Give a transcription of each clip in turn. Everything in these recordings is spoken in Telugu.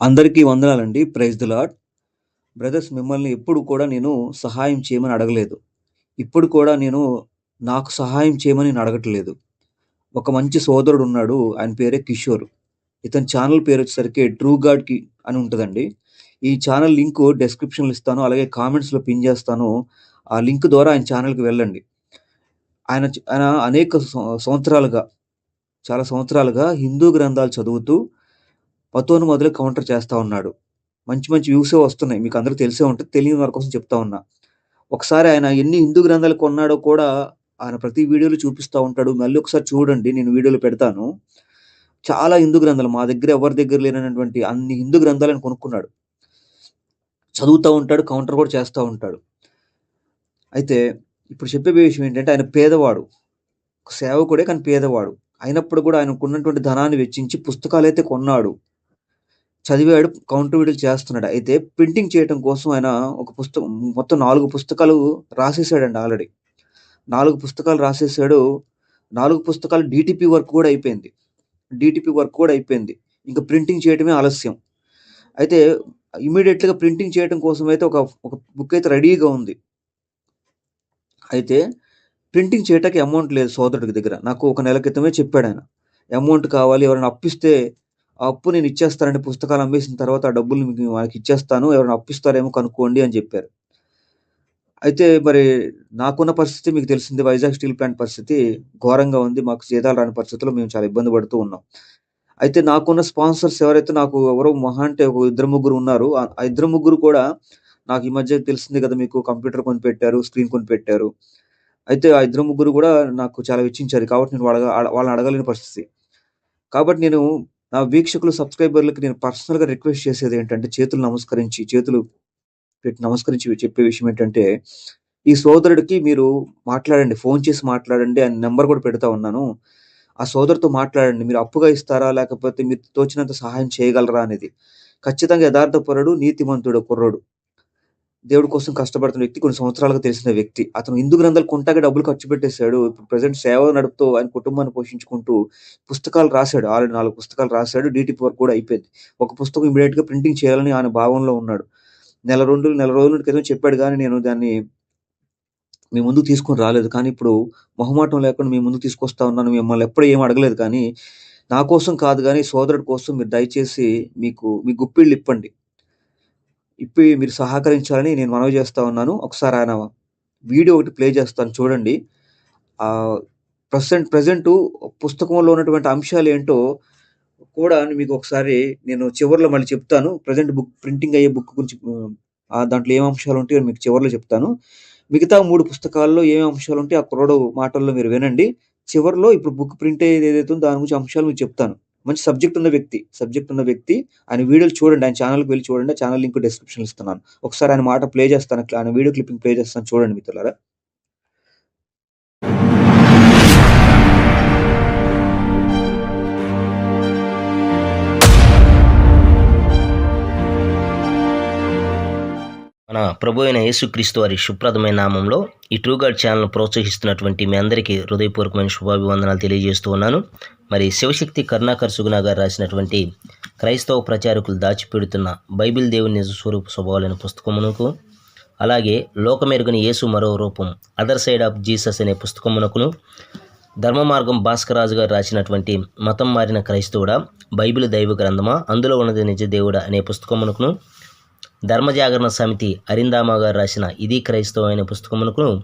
అందరికీ వందనాలండి. ప్రైజ్ ది లాడ్ బ్రదర్స్ మిమ్మల్ని ఎప్పుడు కూడా నేను సహాయం చేయమని అడగలేదు. ఇప్పుడు కూడా నేను నాకు సహాయం చేయమని నేను అడగట్లేదు. ఒక మంచి సోదరుడు ఉన్నాడు ఆయన పేరే కిషోర్. ఇతని ఛానల్ పేరొచ్చేసరికి 'ట్రూ గాడ్కి అని ఉంటుందండి ఈ ఛానల్ లింకు డెస్క్రిప్షన్లో ఇస్తాను. అలాగే కామెంట్స్‌లో పిన్ చేస్తాను. ఆ లింక్ ద్వారా ఆయన ఛానల్‌కి వెళ్ళండి. ఆయన ఆయన అనేక సంవత్సరాలుగా, చాలా సంవత్సరాలుగా హిందూ గ్రంథాలు చదువుతూ పతోన్మాదులకు కౌంటర్ చేస్తూ ఉన్నాడు. మంచి మంచి వ్యూసే వస్తున్నాయి. మీకు అందరూ తెలిసే ఉంటది. తెలియని వారి కోసం చెప్తా ఉన్నా. ఒకసారి ఆయన ఎన్ని హిందూ గ్రంథాలు కొన్నాడో కూడా ఆయన ప్రతి వీడియోలో చూపిస్తూ ఉంటాడు. మళ్ళీ ఒకసారి చూడండి. నేను వీడియోలు పెడతాను. చాలా హిందూ గ్రంథాలు మా దగ్గర ఎవరి దగ్గర లేనటువంటి అన్ని హిందూ గ్రంథాలను కొనుక్కున్నాడు. చదువుతూ ఉంటాడు. కౌంటర్ కూడా చేస్తూ ఉంటాడు. అయితే ఇప్పుడు చెప్పే విషయం ఏంటంటే ఆయన పేదవాడు. సేవకుడే కానీ పేదవాడు. అయినప్పుడు కూడా ఆయనకున్నటువంటి ధనాన్ని వెచ్చించి పుస్తకాలు అయితే కొన్నాడు. చదివాడు. కౌంటర్ చేస్తున్నాడు. అయితే ప్రింటింగ్ చేయటం కోసం ఆయన ఒక పుస్తకం మొత్తం నాలుగు పుస్తకాలు రాసేసాడండి ఆల్రెడీ. నాలుగు పుస్తకాలు రాసేసాడు. నాలుగు పుస్తకాలు డీటీపీ వర్క్ కూడా అయిపోయింది. డీటీపీ వర్క్ కూడా అయిపోయింది. ఇంకా ప్రింటింగ్ చేయటమే ఆలస్యం. అయితే ఇమీడియట్గా ప్రింటింగ్ చేయటం కోసం అయితే ఒక ఒక బుక్ అయితే రెడీగా ఉంది. అయితే ప్రింటింగ్ చేయటానికి అమౌంట్ లేదు సోదరుడి దగ్గర. నాకు ఒక నెల క్రితమే చెప్పాడాయన. అమౌంట్ కావాలి. ఎవరైనా అప్పిస్తే ఆ అప్పు నేను ఇచ్చేస్తానండి. పుస్తకాలు అమ్మేసిన తర్వాత ఆ డబ్బులు మీకు వాళ్ళకి ఇచ్చేస్తాను ఎవరైనా అప్పిస్తారేమో కనుక్కోండి అని చెప్పారు. అయితే మరి నాకున్న పరిస్థితి మీకు తెలిసింది వైజాగ్ స్టీల్ ప్లాంట్ పరిస్థితి ఘోరంగా ఉంది. మాకు జీతాలు రాని పరిస్థితిలో మేము చాలా ఇబ్బంది పడుతూ ఉన్నాం. అయితే నాకున్న స్పాన్సర్స్ ఎవరైతే నాకు ఎవరో మహా అంటే ఒక ఇద్దరు ముగ్గురు ఉన్నారు. ఆ ఇద్దరు ముగ్గురు కూడా నాకు ఈ మధ్య తెలిసింది కదా మీకు కంప్యూటర్ కొనిపెట్టారు. స్క్రీన్ కొనిపెట్టారు. అయితే ఆ ఇద్దరు ముగ్గురు కూడా నాకు చాలా వెచ్చించారు. కాబట్టి నేను వాళ్ళ వాళ్ళని అడగలేని పరిస్థితి. కాబట్టి నేను నా వీక్షకులు, సబ్‌స్క్రైబర్‌లకి నేను పర్సనల్‌గా రిక్వెస్ట్ చేసేది ఏంటంటే చేతులు నమస్కరించి చేతులు పెట్టి నమస్కరించి చెప్పే విషయం ఏంటంటే ఈ సోదరుడికి మీరు మాట్లాడండి. ఫోన్ చేసి మాట్లాడండి. ఆయన నెంబర్ కూడా పెడతా ఉన్నాను. ఆ సోదరుతో మాట్లాడండి. మీరు అప్పుగా ఇస్తారా? లేకపోతే మీరు తోచినంత సహాయం చేయగలరా అనేది. ఖచ్చితంగా యథార్థపరుడు, నీతిమంతుడు కుర్రోడు. దేవుడి కోసం కష్టపడుతున్న వ్యక్తి. కొన్ని సంవత్సరాలుగా తెలిసిన వ్యక్తి. అతను హిందూ గ్రంథాలు కొంటాగా డబ్బులు ఖర్చు పెట్టేశాడు ఇప్పుడు ప్రజెంట్ సేవ నడుపుతూ ఆయన కుటుంబాన్ని పోషించుకుంటూ పుస్తకాలు రాసాడు. ఆల్రెడీ నాలుగు పుస్తకాలు రాసాడు. డీటీపీ వర్క్ కూడా అయిపోయింది. ఒక పుస్తకం ఇమ్మీడియేట్‌గా ప్రింటింగ్ చేయాలని ఆయన భావనలో ఉన్నాడు. నెల రోజులు నెల రోజుల క్రితం చెప్పాడు కానీ నేను దాన్ని మీ ముందు తీసుకొని రాలేదు. కానీ ఇప్పుడు మొహమాటం లేకుండా మీ ముందు తీసుకొస్తా ఉన్నాను. మిమ్మల్ని ఎప్పుడు ఏం అడగలేదు కానీ నా కోసం కాదు కానీ సోదరుడి కోసం మీరు దయచేసి మీకు మీ గుప్పిళ్ళు ఇప్పండి. ఇప్పి మీరు సహకరించాలని నేను మనవి చేస్తా ఉన్నాను. ఒకసారి ఆయన వీడియో ఒకటి ప్లే చేస్తాను చూడండి. ఆహ్, ప్రెజెంట్ పుస్తకంలో ఉన్నటువంటి అంశాలు ఏంటో కూడా మీకు ఒకసారి నేను చివర్లో మళ్ళీ చెప్తాను. ప్రజెంట్ బుక్ ప్రింటింగ్ అయ్యే బుక్ గురించి దాంట్లో ఏం అంశాలు ఉంటాయో మీకు చివరిలో చెప్తాను. మిగతా మూడు పుస్తకాల్లో ఏమేమి అంశాలు ఉంటాయో ఆ కుర్రోడు మాటల్లో మీరు వినండి. చివరిలో ఇప్పుడు బుక్ ప్రింట్ అయ్యేది ఏదైతే ఉందో దాని గురించి అంశాలు మీకు చెప్తాను. మంచి సబ్జెక్ట్ ఉన్న వ్యక్తి. సబ్జెక్ట్ ఉన్న వ్యక్తి. ఆయన వీడియోలు చూడండి. ఆయన ఛానల్కి వెళ్ళి చూడండి. ఛానల్ లింక్ డిస్క్రిప్షన్‌లో ఇస్తున్నాను. ఒకసారి ఆయన మాట ప్లే చేస్తాను. ఆయన వీడియో క్లిప్పింగ్ ప్లే చేస్తాను చూడండి మిత్రులారా. ప్రభు అయిన యేసుక్రీస్తు వారి సుప్రదమైన నామంలో ఈ ట్రూ గార్డ్ ఛానల్ ప్రోత్సహిస్తున్నటువంటి మీ అందరికీ హృదయపూర్వకమైన శుభాభివందనాలు తెలియజేస్తూ ఉన్నాను. మరి శివశక్తి కరుణాకర్ సుగుణ గారు రాసినటువంటి క్రైస్తవ ప్రచారకులు దాచిపెడుతున్న బైబిల్ దేవుని నిజ స్వరూప స్వభావాలైన పుస్తకమునకు అలాగే లోకమెరుగని యేసు మరో రూపం అదర్ సైడ్ ఆఫ్ జీసస్ అనే పుస్తకమునకును ధర్మ మార్గం భాస్కరాజు గారు రాసినటువంటి మతం మారిన క్రైస్తవుడా బైబిల్ దైవ గ్రంథమా అందులో ఉన్నది నిజ దేవుడా అనే పుస్తకమునకును ధర్మజాగరణ సమితి అరిందామా గారు రాసిన ఇది క్రైస్తవం అనే పుస్తకమునకు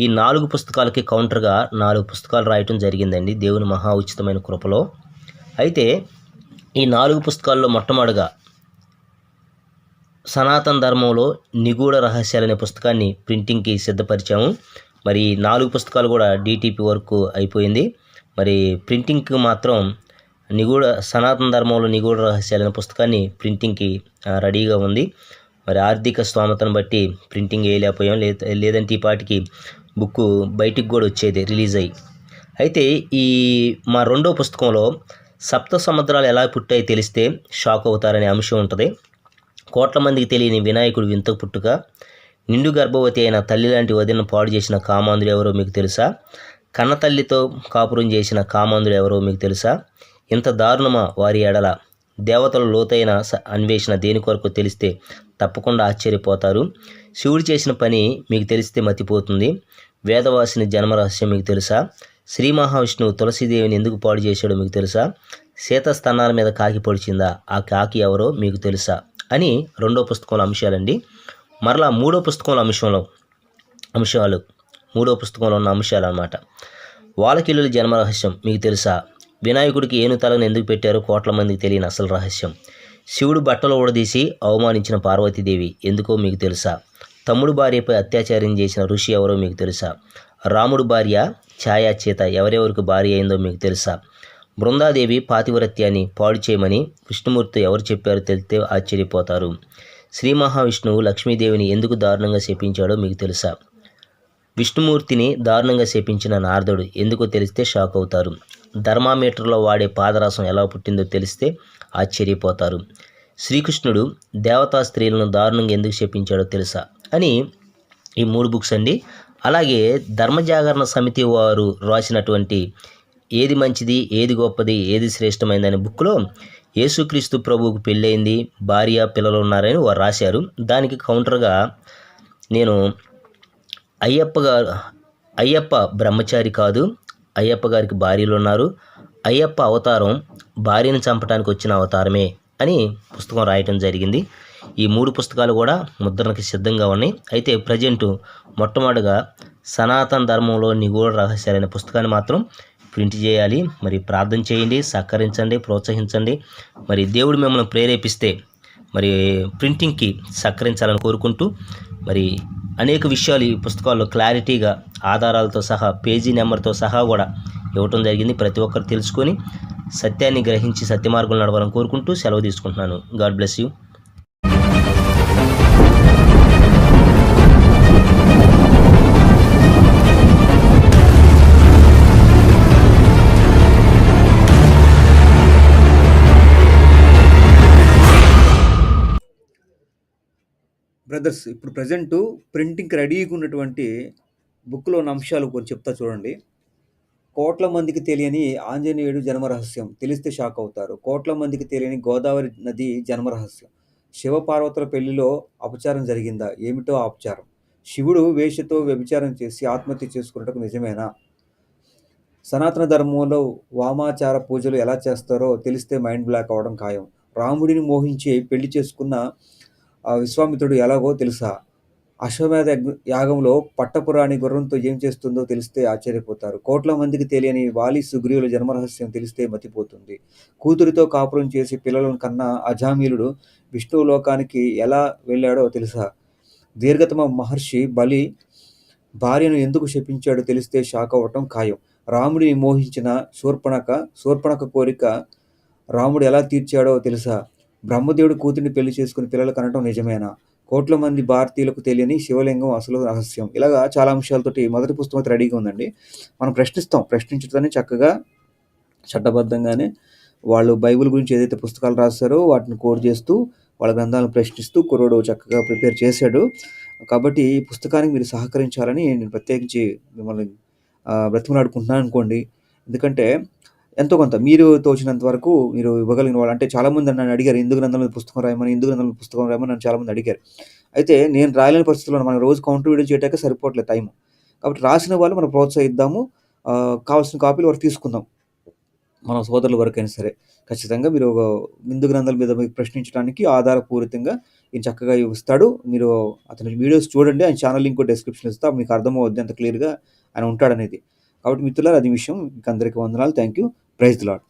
ఈ నాలుగు పుస్తకాలకి కౌంటర్గా నాలుగు పుస్తకాలు రాయటం జరిగిందండి దేవుని మహా ఉచితమైన కృపలో. అయితే ఈ నాలుగు పుస్తకాల్లో మొట్టమొదటిగా సనాతన ధర్మంలో నిగూఢ రహస్యాలు అనే పుస్తకాన్ని ప్రింటింగ్కి సిద్ధపరిచాము. మరి నాలుగు పుస్తకాలు కూడా డిటిపి వరకు అయిపోయింది. మరి ప్రింటింగ్కి మాత్రం నిగూఢ సనాతన ధర్మంలో నిగూఢ రహస్యాలు అనే పుస్తకాన్ని ప్రింటింగ్కి రెడీగా ఉంది. మరి ఆర్థిక స్తోమతను బట్టి ప్రింటింగ్ వేయలేకపోయాం లే లేదంటే ఈ పాటికి బుక్ బయటికి కూడా వచ్చేది రిలీజ్ అయ్యి. అయితే ఈ మా రెండో పుస్తకంలో సప్త సముద్రాలు ఎలా పుట్టాయి తెలిస్తే షాక్ అవుతారనే అంశం ఉంటుంది. కోట్ల మందికి తెలియని వినాయకుడు వింత పుట్టుక నిండు గర్భవతి అయిన తల్లి లాంటి వదిన పాడు చేసిన కామాంధుడు ఎవరో మీకు తెలుసా? కన్న తల్లితో కాపురం చేసిన కామాంధుడు ఎవరో మీకు తెలుసా? ఇంత దారుణమా వారి ఎడల? దేవతల లోతైన స- అన్వేషణ దేని కొరకు తెలిస్తే తప్పకుండా ఆశ్చర్యపోతారు. శివుడు చేసిన పని మీకు తెలిస్తే మతిపోతుంది. వేదవాసిని జన్మ రహస్యం మీకు తెలుసా? శ్రీ మహావిష్ణువు తులసీదేవిని ఎందుకు పాడు చేశాడో మీకు తెలుసా? సీత మీద కాకి పొడిచిందా? ఆ కాకి ఎవరో మీకు తెలుసా? అని రెండో పుస్తకంలో అంశాలండి. మరలా మూడో పుస్తకంలో అంశంలో అంశాలు మూడో పుస్తకంలో ఉన్న అంశాలు అన్నమాట. వాలకిల్లుల జన్మ రహస్యం మీకు తెలుసా? వినాయకుడికి ఏనుతలను ఎందుకు పెట్టారో కోట్ల మందికి తెలియని అసలు రహస్యం. శివుడు బట్టలు ఊడదీసి అవమానించిన పార్వతీదేవి ఎందుకో మీకు తెలుసా? తమ్ముడు భార్యపై అత్యాచారం చేసిన ఋషి ఎవరో మీకు తెలుసా? రాముడు భార్య ఛాయా చేత ఎవరెవరికి భార్య అయిందో మీకు తెలుసా? బృందాదేవి పాతివ్రత్యాన్ని పాడు చేయమని విష్ణుమూర్తి ఎవరు చెప్పారో తెలిస్తే ఆశ్చర్యపోతారు. శ్రీ మహావిష్ణువు లక్ష్మీదేవిని ఎందుకు దారుణంగా శపించాడో మీకు తెలుసా? విష్ణుమూర్తిని దారుణంగా శపించిన నారదుడు ఎందుకో తెలిస్తే షాక్ అవుతారు. ధర్మామీటర్లో వాడే పాదరసం ఎలా పుట్టిందో తెలిస్తే ఆశ్చర్యపోతారు. శ్రీకృష్ణుడు దేవతా స్త్రీలను దారుణంగా ఎందుకు శపించాడో తెలుసా? అని ఈ మూడు బుక్స్ అండి. అలాగే ధర్మజాగరణ సమితి వారు రాసినటువంటి ఏది మంచిది ఏది గొప్పది ఏది శ్రేష్టమైనది అనే బుక్లో యేసుక్రీస్తు ప్రభువుకు పెళ్ళైంది భార్య పిల్లలు ఉన్నారని వారు రాశారు. దానికి కౌంటర్గా నేను అయ్యప్ప గారు అయ్యప్ప బ్రహ్మచారి కాదు అయ్యప్ప గారికి భార్యలు ఉన్నారు. అయ్యప్ప అవతారం భార్యను చంపడానికి వచ్చిన అవతారమే అని పుస్తకం రాయటం జరిగింది. ఈ మూడు పుస్తకాలు కూడా ముద్రణకి సిద్ధంగా ఉన్నాయి. అయితే ప్రజెంటు మొట్టమొదటిగా సనాతన ధర్మంలో నిగూఢ రహస్యాలైన పుస్తకాన్ని మాత్రం ప్రింట్ చేయాలి. మరి ప్రార్థన చేయండి సహకరించండి ప్రోత్సహించండి. మరి దేవుడు మిమ్మల్ని ప్రేరేపిస్తే మరి ప్రింటింగ్కి సహకరించాలని కోరుకుంటూ మరి అనేక విషయాలు ఈ పుస్తకాల్లో క్లారిటీగా ఆధారాలతో సహా పేజీ నెంబర్తో సహా కూడా ఇవ్వటం జరిగింది. ప్రతి ఒక్కరు తెలుసుకొని సత్యాన్ని గ్రహించి సత్యమార్గంలో నడవాలని కోరుకుంటూ సెలవు తీసుకుంటున్నాను. God bless you. బ్రదర్స్ ఇప్పుడు ప్రజెంట్ ప్రింటింగ్కి రెడీగా ఉన్నటువంటి బుక్లో ఉన్న అంశాలు కొన్ని చెప్తా చూడండి. కోట్ల మందికి తెలియని ఆంజనేయుడు జన్మరహస్యం తెలిస్తే షాక్ అవుతారు. కోట్ల మందికి తెలియని గోదావరి నది జన్మరహస్యం. శివపార్వతుల పెళ్ళిలో అపచారం జరిగిందా? ఏమిటో అపచారం. శివుడు వేషతో వ్యభిచారం చేసి ఆత్మహత్య చేసుకున్నట్టు నిజమేనా? సనాతన ధర్మంలో వామాచార పూజలు ఎలా చేస్తారో తెలిస్తే మైండ్ బ్లాక్ అవడం ఖాయం. రాముడిని మోహించి పెళ్ళి చేసుకున్న విశ్వామిత్రుడు ఎలాగో తెలుసా? అశ్వమేధ యాగంలో పట్టపురాణి గుర్రంతో ఏం చేస్తుందో తెలిస్తే ఆశ్చర్యపోతారు. కోట్ల మందికి తెలియని వాలి సుగ్రీవుల జన్మరహస్యం తెలిస్తే మతిపోతుంది. కూతురితో కాపురం చేసి పిల్లలను కన్న అజామీలుడు విష్ణువు లోకానికి ఎలా వెళ్ళాడో తెలుసా? దీర్ఘతమ మహర్షి బలి భార్యను ఎందుకు శపించాడో తెలిస్తే షాక్ అవ్వటం ఖాయం. రాముడిని మోహించిన శూర్పణక శూర్పణక కోరిక రాముడు ఎలా తీర్చాడో తెలుసా? బ్రహ్మదేవుడు కూతురిని పెళ్ళి చేసుకుని పిల్లలు కనటం నిజమేనా? కోట్ల మంది భారతీయులకు తెలియని శివలింగం అసలు రహస్యం. ఇలాగా చాలా అంశాలతోటి మొదటి పుస్తకం అయితే రెడీగా ఉందండి. మనం ప్రశ్నిస్తాం. ప్రశ్నించడాన్ని చక్కగా చట్టబద్ధంగానే వాళ్ళు బైబిల్ గురించి ఏదైతే పుస్తకాలు రాస్తారో వాటిని కోర్ చేస్తూ వాళ్ళ గ్రంథాలను ప్రశ్నిస్తూ కుర్రోడు చక్కగా ప్రిపేర్ చేశాడు. కాబట్టి ఈ పుస్తకానికి మీరు సహకరించాలని నేను ప్రత్యేకించి మిమ్మల్ని బ్రతిమలాడుకుంటున్నాను అనుకోండి. ఎందుకంటే ఎంతో కొంత మీరు తోచినంత వరకు మీరు ఇవ్వగలిగిన వాళ్ళు. అంటే చాలామంది నన్ను అడిగారు ఎందుకు గ్రంథంలో పుస్తకం రాయమని ఎందుకు గ్రంథంలో పుస్తకం రాయమని నన్ను చాలామంది అడిగారు. అయితే నేను రాయలేని పరిస్థితుల్లో మనం రోజు కాంట్రిబ్యూట్ చేయటాక సరిపోవట్లేదు టైం కాబట్టి రాసిన వాళ్ళు మనం ప్రోత్సహిద్దాము. కావాల్సిన కాపీలు వారు తీసుకుందాం. మన సోదరుల వరకైనా సరే. ఖచ్చితంగా మీరు ఒక బిందు గ్రంథాల మీద మీకు ప్రశ్నించడానికి ఆధారపూరితంగా ఈయన చక్కగా ఇస్తాడు. మీరు అతని వీడియోస్ చూడండి. ఆయన ఛానల్ లింక్ డిస్క్రిప్షన్ ఇస్తా. మీకు అర్థమవుద్ది అంత క్లియర్గా ఆయన ఉంటాడనేది. కాబట్టి మిత్రులారు అది విషయం. మీకు అందరికీ వందనాలు. Thank you praise lord